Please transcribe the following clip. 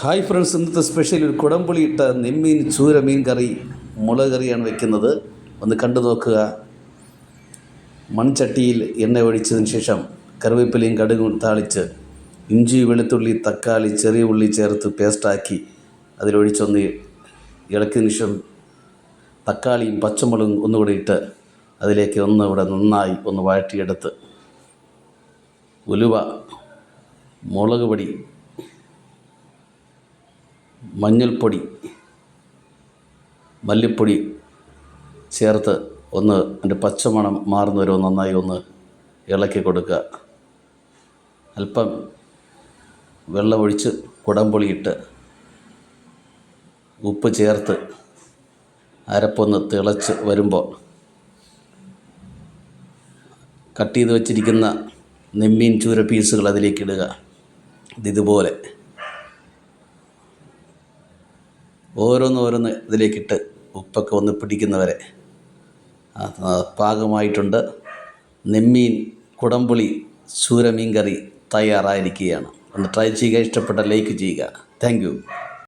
Hi friends ഇന്നത്തെ special ഒരു കുടംപുളിയിട്ട നെമ്മീൻ ചൂര മീൻ കറി മുളക് കറിയാണ് വെക്കുന്നത്. ഒന്ന് കണ്ടു നോക്കുക. മൺചട്ടിയിൽ എണ്ണ ഒഴിച്ചതിന് ശേഷം കറിവേപ്പിലയും കടുകും താളിച്ച് ഇഞ്ചി വെളുത്തുള്ളി തക്കാളി ചെറിയ ഉള്ളി ചേർത്ത് പേസ്റ്റാക്കി അതിലൊഴിച്ചൊന്ന് ഇളക്കിയതിന് ശേഷം തക്കാളിയും പച്ചമുളകും ഒന്നുകൂടെ ഇട്ട് അതിലേക്ക് ഒന്ന് ഇവിടെ നന്നായി ഒന്ന് വഴറ്റിയെടുത്ത്. ഉലുവ മുളക് പൊടി മഞ്ഞൾപ്പൊടി മല്ലിപ്പൊടി ചേർത്ത് ഒന്ന് അതിന്റെ പച്ചമണം മാറുന്ന വരെ നന്നായി ഒന്ന് ഇളക്കി കൊടുക്കുക. അല്പം വെള്ളമൊഴിച്ച് കുടംപൊളിയിട്ട് ഉപ്പ് ചേർത്ത് അരപ്പൊന്ന് തിളച്ച് വരുമ്പോൾ കട്ട് ചെയ്ത് വെച്ചിരിക്കുന്ന നെമ്മീൻ ചൂര പീസുകൾ അതിലേക്ക് ഇടുക. ഇതുപോലെ ഓരോന്ന് ഓരോന്ന് ഇതിലേക്കിട്ട് ഉപ്പൊക്കെ ഒന്ന് പിടിക്കുന്നവരെ. പാകമായിട്ടുണ്ട്. നെമ്മീൻ കുടംപുളി ചൂരമീൻ കറി തയ്യാറായിരിക്കുകയാണ്. ഒന്ന് ട്രൈ ചെയ്യുക ഇഷ്ടപ്പെട്ട ലൈക്ക് ചെയ്യുക. Thank you.